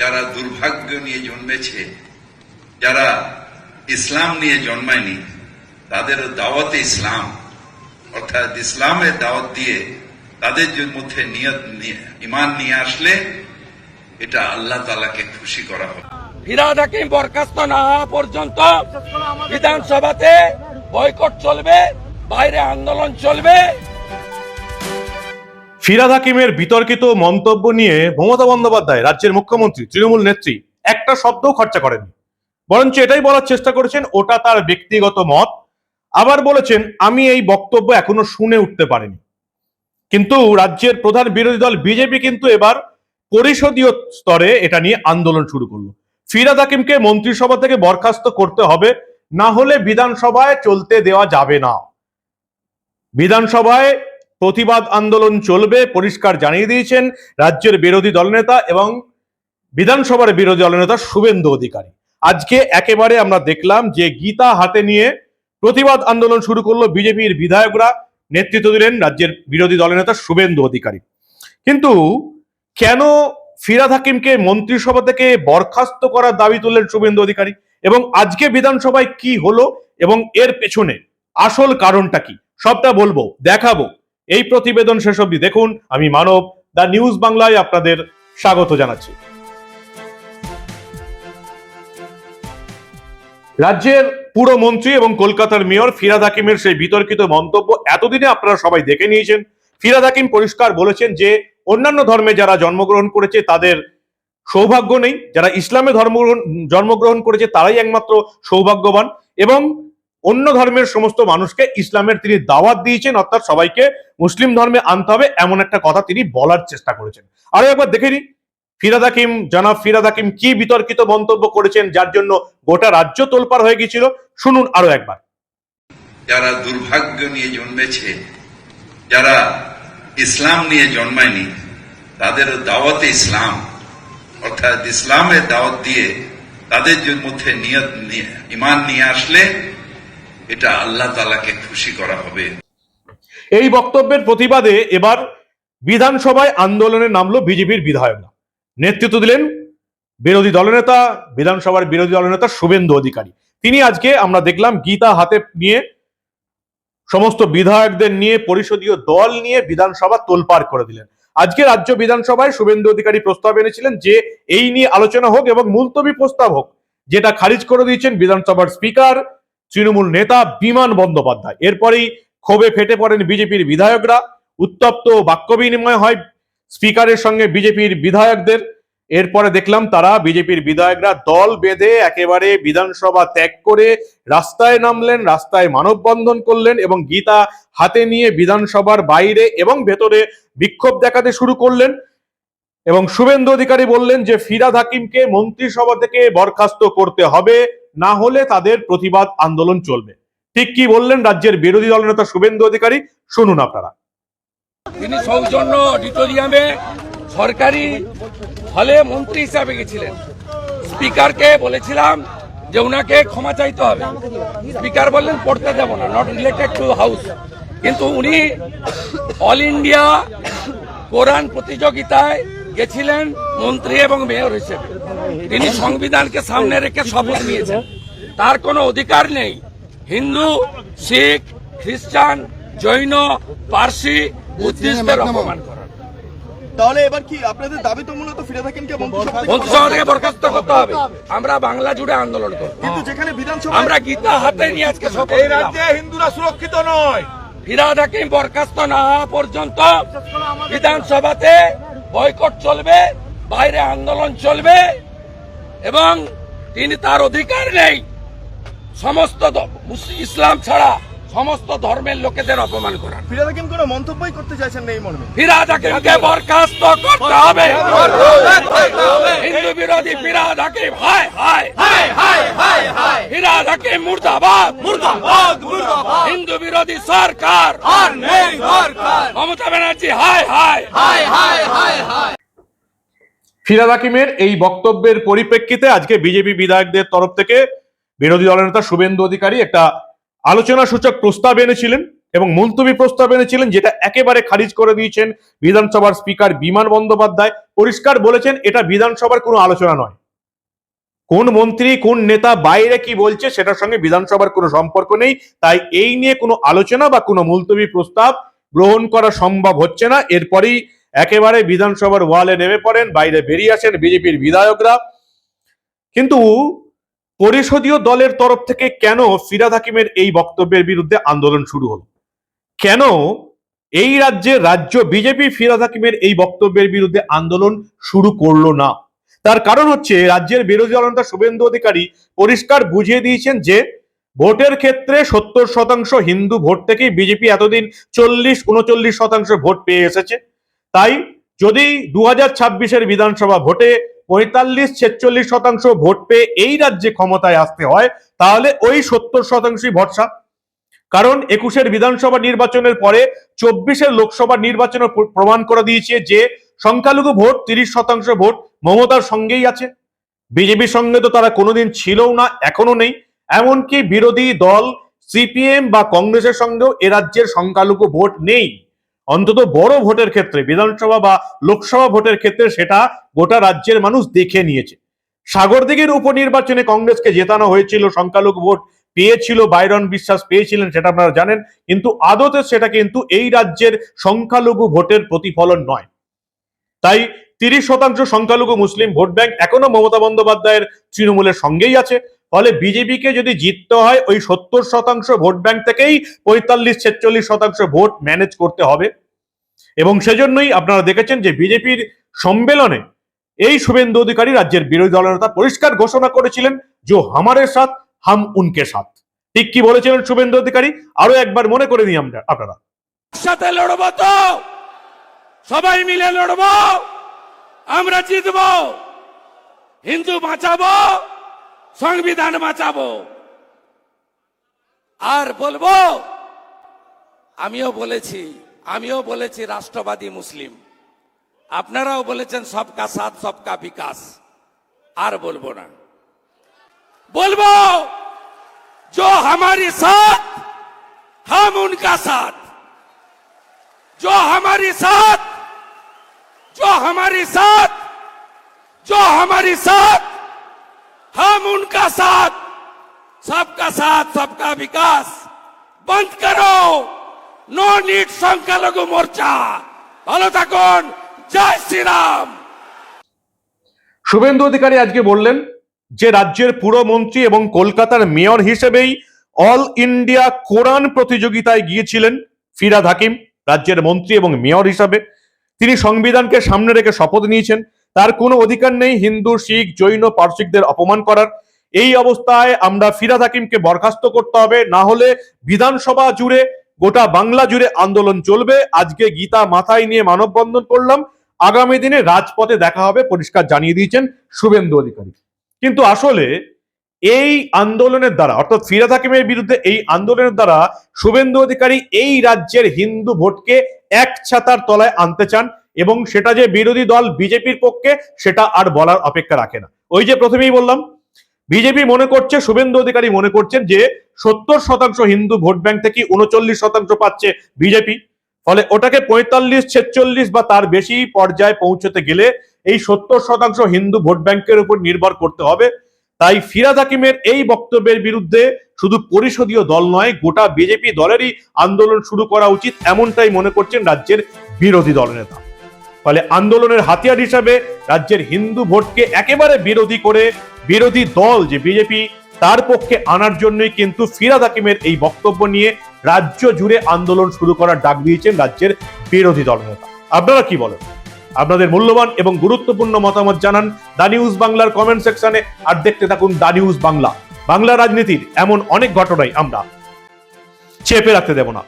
যারা দুর্ভাগ্য নিয়ে জন্মেছে, যারা ইসলাম নিয়ে জন্মায়নি তাদের দাওয়াতে ইসলাম। অর্থাৎ ইসলামের দাওয়াত দিয়ে তাদের মধ্যে নিয়ত নিয়ে ইমান নিয়ে আসলে এটা আল্লাহ তালাকে খুশি করা হবে। বরখাস্ত না হওয়া পর্যন্ত বিধানসভাতে বয়কট চলবে, বাইরে আন্দোলন চলবে। ফিরাদ হাকিমের বিতর্কিত মন্তব্য নিয়ে মমতা বন্দ্যোপাধ্যায় রাজ্যের মুখ্যমন্ত্রী, তৃণমূল নেত্রী একটা শব্দও খরচা করেননি। বরঞ্চ এটাই বলার চেষ্টা করেছেন, ওটা তার ব্যক্তিগত মত। আবার বলেছেন, আমি এই বক্তব্য এখনও শুনে উঠতে পারিনি। কিন্তু রাজ্যের প্রধান বিরোধী দল বিজেপি কিন্তু এবার পরিষদীয় স্তরে এটা নিয়ে আন্দোলন শুরু করল। ফিরাদ হাকিমকে মন্ত্রিসভা থেকে বরখাস্ত করতে হবে, না হলে বিধানসভায় চলতে দেওয়া যাবে না। বিধানসভায় প্রতিবাদ আন্দোলন চলবে, পরিষ্কার জানিয়ে দিয়েছেন রাজ্যের বিরোধী দলনেতা এবং বিধানসভার বিরোধী দলনেতা শুভেন্দু অধিকারী। আজকে একেবারে আমরা দেখলাম যে গীতা হাতে নিয়ে প্রতিবাদ আন্দোলন শুরু করল বিজেপির বিধায়করা, নেতৃত্ব দিলেন রাজ্যের বিরোধী দলনেতা শুভেন্দু অধিকারী। কিন্তু কেন ফিরাদ হাকিমকে মন্ত্রিসভা থেকে বরখাস্ত করার দাবি তুললেন শুভেন্দু অধিকারী? এবং আজকে বিধানসভায় কি হলো এবং এর পেছনে আসল কারণটা কি? সবটা বলব, দেখাবো। এই প্রতিবেদন শেষ অবধি দেখুন। আমি মানব, দা নিউজ বাংলায় আপনাদের স্বাগত জানাচ্ছি। রাজ্যের পুরমন্ত্রী এবং কলকাতার মেয়র ফিরাদ হাকিমের সেই বিতর্কিত মন্তব্য এতদিনে আপনারা সবাই দেখে নিয়েছেন। ফিরাদ হাকিম পরিষ্কার বলেছেন যে, অন্যান্য ধর্মে যারা জন্মগ্রহণ করেছে, তাদের সৌভাগ্য নেই। যারা ইসলামে ধর্মগ্রহণ, জন্মগ্রহণ করেছে, তারাই একমাত্র সৌভাগ্যবান। এবং অন্য ধর্মের সমস্ত মানুষকে ইসলামের তিনি দাওয়াত দিয়েছেন, অর্থাৎ সবাইকে মুসলিম ধর্মে আনতে হবে এমন একটা কথা তিনি বলার চেষ্টা করেছেন। আরও একবার দেখে নিন ফিরাদ হাকিম, জনাব ফিরাদ হাকিম কি বিতর্কিত মন্তব্য করেছেন, যার জন্য গোটা রাজ্য তোলপাড় হয়ে গিয়েছিল? শুনুন আরও একবার। যারা দুর্ভাগ্য নিয়ে জন্মেছে, যারা ইসলাম নিয়ে জন্মায়নি তাদের দাওয়াতে ইসলাম, অর্থাৎ ইসলামের দাওয়াত দিয়ে তাদের মধ্যে নিয়ত নিয়ে ইমান নিয়ে আসলে এটা আল্লাহ তালাকে খুশি করা হবে। এই বক্তব্যের প্রতিবাদে এবার বিধানসভায় আন্দোলনে নামলো বিজেপির বিধায়করা। নেতৃত্ব দিলেন বিরোধী দলনেতা, বিধানসভার বিরোধী দলনেতা শুভেন্দু অধিকারী। তিনি আজকে আমরা দেখলাম গীতা হাতে নিয়ে সমস্ত বিধায়কদের নিয়ে, পরিষদীয় দল নিয়ে বিধানসভা তোলপাড় করে দিলেন। আজকে রাজ্য বিধানসভায় শুভেন্দু অধিকারী প্রস্তাব এনেছিলেন যে, এই নিয়ে আলোচনা হোক এবং মুলতবি প্রস্তাব হোক, যেটা খারিজ করে দিয়েছেন বিধানসভার স্পিকার তৃণমূল নেতা বিমান বন্দ্যোপাধ্যায়। এরপরেই ক্ষোভে ফেটে পড়েন বিজেপির বিধায়করা। উত্তপ্ত বাক্য বিনিময় হয় স্পিকারের সঙ্গে বিজেপির বিধায়কদের। এরপরে দেখলাম তারা বিজেপির বিধায়করা দল বেঁধে একেবারে বিধানসভা ত্যাগ করে রাস্তায় নামলেন, রাস্তায় মানববন্ধন করলেন এবং গীতা হাতে নিয়ে বিধানসভার বাইরে এবং ভেতরে বিক্ষোভ দেখাতে শুরু করলেন। এবং শুভেন্দু অধিকারী বললেন যে ফিরাদ হাকিমকে মন্ত্রিসভা থেকে বরখাস্ত করতে হবে। না হলে তাদের প্রতিবাদ আন্দোলন চলবে। ঠিক কি বললেন রাজ্যের বিরোধী দলনেতা শুভেন্দু অধিকারী? শুনুন আপনারা। তিনি সৌজন্য অডিটোরিয়ামে সরকারি হলে মন্ত্রী হিসাবে গেছিলেন। স্পিকারকে বলেছিলাম যে উনাকে ক্ষমা চাইতে হবে। স্পিকার বললেন, পড়তে দেব না নট রিলেটেড টু হাউস কিন্তু উনি অল ইন্ডিয়া কোরআন প্রতিযোগিতায় গেছিলেন মন্ত্রী এবং মেয়র হিসেবে। তিনি সংবিধানকে সামনে রেখে শপথ নিয়েছেন। তার কোনো অধিকার নেই। হিন্দু শিখ খ্রিস্টান জৈন পার্সি বুদ্ধিস্টদের অপমান করার। তাহলে এবার কি আপনাদের দাবি তো মূলত ফিরে থাকেন কে মন্ত্রিসভা থেকে? বরখাস্ত করতে হবে। আমরা বাংলা জুড়ে আন্দোলন করব। কিন্তু যেখানে বিধানসভা আমরা গীতা হাতে নিয়ে আজকে শপথ এই রাজ্যে হিন্দুরা সুরক্ষিত নয়। ফিরাদ হাকিম বরখাস্ত না হওয়া পর্যন্ত বিধানসভাতে বয়কট চলবে বাইরে আন্দোলন চলবে এবং তিনি তার অধিকার নেই। সমস্ত ইসলাম ছাড়া সমস্ত ধর্মের লোকেদের অপমান করার। ফিরে থাকেন কোনো মন্তব্যই করতে চাইছেন না এই মর্মে? ফিরাদ হাকিমকে বরখাস্ত করতে হবে। হিন্দু বিরোধী ফিরাদ হাকিম হায় হায়। ফিরাদ হাকিম মুর্দাবাদ। মুর্দাবাদ মুর্দাবাদ। হিন্দু বিরোধী সরকার। আর নেই দরকার মমতা ব্যানার্জি হায় হায় হায়। হায় হায় হায়। ফিরাদ হাকিমের এই বক্তব্যের পরিপ্রেক্ষিতে আজকে বিজেপি বিধায়কদের তরফ থেকে বিরোধী দলের দলনেতা শুভেন্দু অধিকারী একটা আলোচনা সূচক প্রস্তাব এনেছিলেন এবং মুলতবি প্রস্তাব এনেছিলেন যেটা একেবারে খারিজ করে দিয়েছেন বিধানসভার স্পিকার বিমান বন্দ্যোপাধ্যায়। পরিষ্কার বলেছেন, এটা বিধানসভার কোনো আলোচনা নয়। কোন মন্ত্রী, কোন নেতা, বাইরে কি বলছে সেটার সঙ্গে বিধানসভার কোনো সম্পর্ক নেই। তাই এই নিয়ে কোনো আলোচনা বা কোনো মুলতবি প্রস্তাব গ্রহণ করা সম্ভব হচ্ছে না। এরপরেই একেবারে বিধানসভার ওয়ালে নেমে পড়েন, বাইরে বেরিয়ে আসেন বিজেপির বিধায়করা। কিন্তু পরিষদীয় দলের তরফ থেকে কেন ফিরাদ হাকিমের এই বক্তব্যের বিরুদ্ধে আন্দোলন শুরু হলো? কেন এই রাজ্যে রাজ্য বিজেপি ফিরাদ হাকিমের এই বক্তব্যের বিরুদ্ধে আন্দোলন শুরু করল না? তার কারণ হচ্ছে রাজ্যের বিরোধী দলনেতা শুভেন্দু অধিকারী পরিষ্কার বুঝিয়ে দিয়েছেন যে ভোটের ক্ষেত্রে সত্তর শতাংশ হিন্দু ভোট থেকেই বিজেপি এতদিন চল্লিশ, উনচল্লিশ শতাংশ ভোট পেয়ে এসেছে। তাই যদি দু হাজার ছাব্বিশের বিধানসভা ভোটে পঁয়তাল্লিশ ছেচল্লিশ শতাংশ ভোট পেয়ে এই রাজ্যে ক্ষমতায় আসতে হয়, তাহলে ওই সত্তর শতাংশই ভরসা কারণ একুশের বিধানসভা নির্বাচনের পরে চব্বিশের লোকসভা নির্বাচনে প্র- প্রমাণ করে দিয়েছে যে সংখ্যালঘু ভোট তিরিশ শতাংশ ভোট মমতার সঙ্গেই আছে। বিজেপির সঙ্গে তো তারা কোনোদিন ছিলও না এখনও নেই। এমনকি বিরোধী দল, সিপিএম বা কংগ্রেসের সঙ্গেও এ রাজ্যের সংখ্যালঘু ভোট নেই। অন্তত বড় ভোটের ক্ষেত্রে, বিধানসভা বা লোকসভা ভোটের ক্ষেত্রে সেটা গোটা রাজ্যের মানুষ দেখে নিয়েছে। সাগরদিঘির উপনির্বাচনে কংগ্রেসকে জেতানো হয়েছিল, সংখ্যালঘু ভোট পেয়েছিল, বাইরন বিশ্বাস পেয়েছিলেন, সেটা আপনারা জানেন, কিন্তু আদতে সেটা কিন্তু এই রাজ্যের সংখ্যালঘু ভোটের প্রতিফলন নয়। তাই তিরিশ শতাংশ সংখ্যালঘু মুসলিম ভোট ব্যাংক এখনও মমতা বন্দ্যোপাধ্যায়ের তৃণমূলের সঙ্গেই আছে। ফলে বিজেপিকে যদি জিততে হয়, ওই সত্তর শতাংশ ভোট ব্যাংক থেকেই পঁয়তাল্লিশ, ছেচল্লিশ শতাংশ ভোট ম্যানেজ করতে হবে। এবং সেজন্যই আপনারা দেখেছেন যে বিজেপির সম্মেলনে এই শুভেন্দু অধিকারী রাজ্যের বিরোধী দলনেতা পরিষ্কার ঘোষণা করেছিলেন যে হামারের সাথ, হাম উনকে সাথ। ঠিক কি বলেছিলেন শুভেন্দু অধিকারী? আরও একবার মনে করে নিই আমরা, আপনারা। সাথে লড়বো তো! সবাই মিলে লড়বো! আমরা জিতব! হিন্দু বাঁচাবো! সংবিধান বাঁচাবো আর বলবো আমিও বলেছি আমিও বলেছি রাষ্ট্রবাদী মুসলিম আপনারাও বলেছেন সবকা সাথ সবকা বিকাশ আর বলবো না বলবো जो हमारे साथ हम उनका साथ जो हमारे साथ जो हमारे साथ जो हमारे साथ हम उनका साथ सबका साथ सबका विकास बंद करो नो नीट সংখ্যালঘু মোর্চা ভালো থাকুন জয় শ্রীরাম শুভেন্দু অধিকারী আজকে বললেন যে রাজ্যের পুরমন্ত্রী এবং কলকাতার মেয়র হিসেবেই অল ইন্ডিয়া কোরআন প্রতিযোগিতায় গিয়েছিলেন ফিরাদ হাকিম রাজ্যের মন্ত্রী এবং মেয়র হিসাবে তিনি সংবিধানকে সামনে রেখে শপথ নিয়েছেন তার কোনো অধিকার নেই হিন্দু, শিখ, জৈন পার্সিকদের অপমান করার। এই অবস্থায় আমরা ফিরাদ হাকিমকে বরখাস্ত করতে হবে, না হলে বিধানসভা জুড়ে, গোটা বাংলা জুড়ে আন্দোলন চলবে। আজকে গীতা মাথায় নিয়ে মানববন্ধন করলাম। আগামী দিনে রাজপথে দেখা হবে, পরিষ্কার জানিয়ে দিয়েছেন শুভেন্দু অধিকারী। কিন্তু আসলে এই আন্দোলনের দ্বারা, অর্থাৎ ফিরাদ হাকিমের বিরুদ্ধে এই আন্দোলনের দ্বারা শুভেন্দু অধিকারী এই রাজ্যের হিন্দু ভোটকে এক ছাতার তলায় আনতে চান। এবং সেটা যে বিরোধী দল বিজেপির পক্ষে, সেটা আর বলার অপেক্ষা রাখে না। ওই যে প্রথমেই বললাম, বিজেপি মনে করছে, শুভেন্দু অধিকারী মনে করছেন যে সত্তর শতাংশ হিন্দু ভোট ব্যাংক থেকে উনচল্লিশ শতাংশ পাচ্ছে বিজেপি। ফলে ওটাকে পঁয়তাল্লিশ, ছেচল্লিশ বা তার বেশি পর্যায়ে পৌঁছতে গেলে এই সত্তর শতাংশ হিন্দু ভোট ব্যাংকের উপর নির্ভর করতে হবে। তাই ফিরাজ হাকিমের এই বক্তব্যের বিরুদ্ধে শুধু পরিষদীয় দল নয়, গোটা বিজেপি দলেরই আন্দোলন শুরু করা উচিত, এমনটাই মনে করছেন রাজ্যের বিরোধী দলনেতা ফলে আন্দোলনের হাতিয়ার হিসাবে রাজ্যের হিন্দু ভোটকে একেবারে বিরোধী করে বিরোধী দল যে বিজেপি তার পক্ষে আনার জন্যই কিন্তু ফিরাদ হাকিমের এই বক্তব্য নিয়ে রাজ্য জুড়ে আন্দোলন শুরু করার ডাক দিয়েছেন রাজ্যের বিরোধী দলনেতা আপনারা কি বলেন? আপনাদের মূল্যবান এবং গুরুত্বপূর্ণ মতামত জানান দা নিউজ বাংলার কমেন্ট সেকশনে আর দেখতে থাকুন দা নিউজ বাংলা। বাংলা রাজনীতির এমন অনেক ঘটনাই আমরা চেপে রাখতে দেব না।